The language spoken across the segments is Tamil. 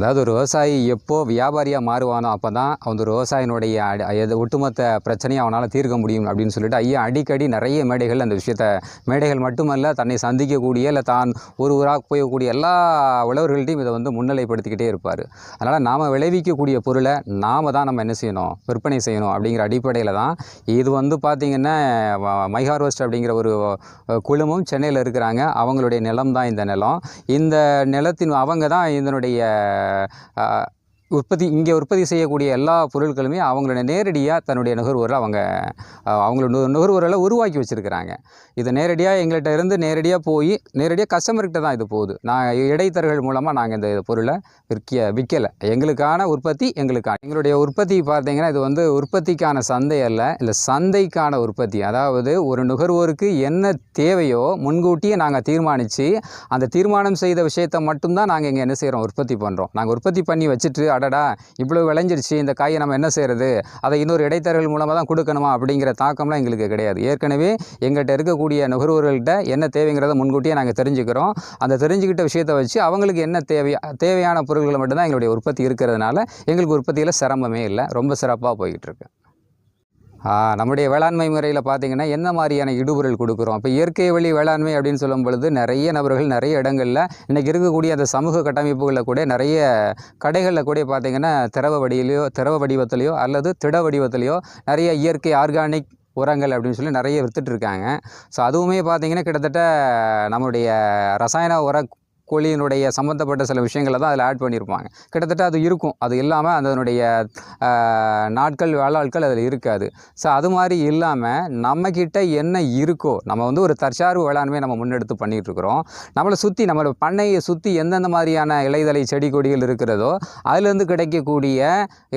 அதாவது ஒரு விவசாயி எப்போ வியாபாரியாக மாறுவானோ அப்போ தான் அந்த ஒரு விவசாயினுடைய அடி- எது ஒட்டுமொத்த பிரச்சனையை அவனால் தீர்க்க முடியும் அப்படின்னு சொல்லிட்டு ஐயா அடிக்கடி நிறைய மேடைகள் அந்த விஷயத்த மேடைகள் மட்டுமல்ல தன்னை சந்திக்கக்கூடிய இல்லை தான் ஒரு ஊராக போயக்கூடிய எல்லா உழவர்கள்ட்டையும் இதை வந்து முன்னிலைப்படுத்திக்கிட்டே இருப்பார். அதனால் நாம் விளைவிக்கக்கூடிய பொருளை நாம் தான் நம்ம என்ன செய்யணும் விற்பனை செய்யணும் அப்படிங்கிற அடிப்படையில் தான் இது வந்து பார்த்திங்கன்னா மை ஹார்வெஸ்ட் அப்படிங்கிற ஒரு குழுமம் சென்னையில் இருக்கிறாங்க. அவங்களுடைய நிலம் தான் இந்த நிலம். இந்த நிலத்தின் அவங்க தான் இதனுடைய uh, உற்பத்தி இங்கே உற்பத்தி செய்யக்கூடிய எல்லா பொருட்களுமே அவங்களோட நேரடியாக தன்னுடைய நுகர்வோரில் அவங்க அவங்களோட நு- நுகர்வோரில் உருவாக்கி வச்சுருக்கிறாங்க. இதை நேரடியாக எங்கள்கிட்ட இருந்து நேரடியாக போய் நேரடியாக கஸ்டமர்கிட்ட தான் இது போகுது. நான் இடைத்தரகர்கள் மூலமாக நாங்கள் இந்த பொருளை விற்க விற்கலை எங்களுக்கான உற்பத்தி எங்களுக்கான எங்களுடைய உற்பத்தி பார்த்தீங்கன்னா இது வந்து உற்பத்திக்கான சந்தை அல்ல இல்லை சந்தைக்கான உற்பத்தி. அதாவது ஒரு நுகர்வோருக்கு என்ன தேவையோ முன்கூட்டியே நாங்கள் தீர்மானித்து அந்த தீர்மானம் செய்த விஷயத்தை மட்டும்தான் நாங்கள் இங்கே என்ன செய்கிறோம் உற்பத்தி பண்ணுறோம் நாங்கள் உற்பத்தி பண்ணி வச்சுட்டு அடடா இவ்வளோ விளைஞ்சிருச்சு இந்த காயை நம்ம என்ன செய்கிறது அதை இன்னொரு இடைத்தரகர்கள் மூலமாக தான் கொடுக்கணுமா? அப்படிங்கிற தாக்கம்லாம் எங்களுக்கு கிடையாது. ஏற்கனவே எங்கள்கிட்ட இருக்கக்கூடிய நுகர்வோர்கள்ட்ட என்ன தேவைங்கிறத முன்கூட்டியே நாங்கள் தெரிஞ்சுக்கிறோம். அந்த தெரிஞ்சுக்கிட்ட விஷயத்தை வச்சு அவங்களுக்கு என்ன தேவை தேவையான பொருட்களை மட்டும்தான் எங்களுடைய உற்பத்தி இருக்கிறதுனால எங்களுக்கு உற்பத்தியில் சிரமமே இல்லை. ரொம்ப சிறப்பாக போய்கிட்டு இருக்கு. நம்முடைய வேளாண்மை முறையில் பார்த்தீங்கன்னா என்ன மாதிரியான இடுபொருள் கொடுக்குறோம்? இப்போ இயற்கை வழி வேளாண்மை அப்படின்னு சொல்லும் பொழுது நிறைய நபர்கள் நிறைய இடங்களில் இன்றைக்கி இருக்கக்கூடிய அந்த சமூக கட்டமைப்புகளில் கூட நிறைய கடைகளில் கூட பார்த்தீங்கன்னா திரவ வடியிலையோ திரவ வடிவத்திலையோ அல்லது திட வடிவத்திலையோ நிறைய இயற்கை ஆர்கானிக் உரங்கள் அப்படின்னு சொல்லி நிறைய விற்றுட்டு இருக்காங்க. ஸோ அதுவுமே பார்த்திங்கன்னா கிட்டத்தட்ட நம்முடைய ரசாயன உர கோழியினுடைய சம்மந்தப்பட்ட சில விஷயங்களை தான் அதில் ஆட் பண்ணியிருப்பாங்க. கிட்டத்தட்ட அது இருக்கும். அது இல்லாமல் அதனுடைய நாட்கள் வேளாட்கள் அதில் இருக்காது. ஸோ அது மாதிரி இல்லாமல் நம்மக்கிட்ட என்ன இருக்கோ நம்ம வந்து ஒரு தற்சார்பு வேளாண்மையை நம்ம முன்னெடுத்து பண்ணிகிட்ருக்குறோம் நம்மளை சுற்றி நம்மளோட பண்ணையை சுற்றி எந்தெந்த மாதிரியான இலைதலை செடி கொடிகள் இருக்கிறதோ அதுலேருந்து கிடைக்கக்கூடிய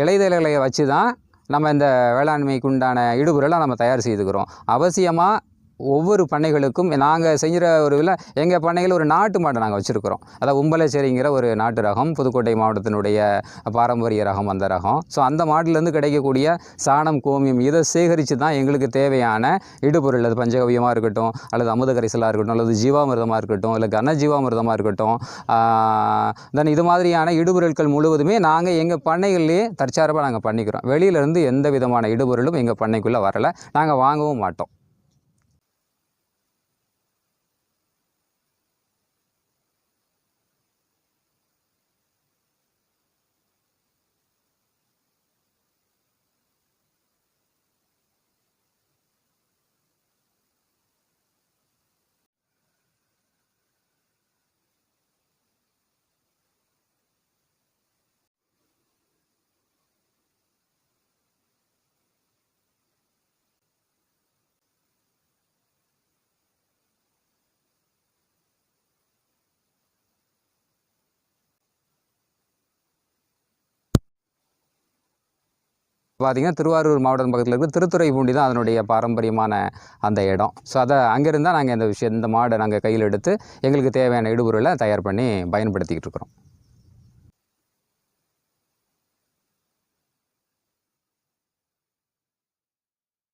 இலைதலைகளை வச்சு தான் நம்ம இந்த வேளாண்மைக்கு உண்டான இடுபொருளை நம்ம தயார் செய்துக்கிறோம். அவசியமாக ஒவ்வொரு பண்ணைகளுக்கும் நாங்கள் செய்கிற ஒரு இதில் எங்கள் பண்ணையில் ஒரு நாட்டு மாடு நாங்கள் வச்சுருக்கிறோம். அதாவது உம்பலச்சேரிங்கிற ஒரு நாட்டு ரகம் புதுக்கோட்டை மாவட்டத்தினுடைய பாரம்பரிய ரகம் அந்த ரகம். ஸோ அந்த மாட்டிலேருந்து கிடைக்கக்கூடிய சாணம் கோமியம் இதை சேகரித்து தான் எங்களுக்கு தேவையான இடுபொருள். அது பஞ்சகவியமாக இருக்கட்டும் அல்லது அமுத கரிசலாக இருக்கட்டும் அல்லது ஜீவாமிர்தமாக இருக்கட்டும் இல்லை கன ஜீவாமிர்தமாக இருக்கட்டும் தென் இது மாதிரியான இடுபொருட்கள் முழுவதுமே நாங்கள் எங்கள் பண்ணைகள்லேயே தற்சார்பாக நாங்கள் பண்ணிக்கிறோம். வெளியிலேருந்து எந்த விதமான இடுபொருளும் எங்கள் பண்ணைக்குள்ளே வரலை. நாங்கள் வாங்கவும் மாட்டோம். பார்த்தீங்கன்னா திருவாரூர் மாவட்டம் பக்கத்தில் இருக்கிற திருத்துறைப்பூண்டி தான் அதனுடைய பாரம்பரியமான அந்த இடம். ஸோ அதை அங்கேருந்து தான் நாங்கள் இந்த விஷயம் இந்த மாடை நாங்கள் கையில் எடுத்து எங்களுக்கு தேவையான இடுபொருளை தயார் பண்ணி பயன்படுத்திக்கிட்டு இருக்கிறோம்.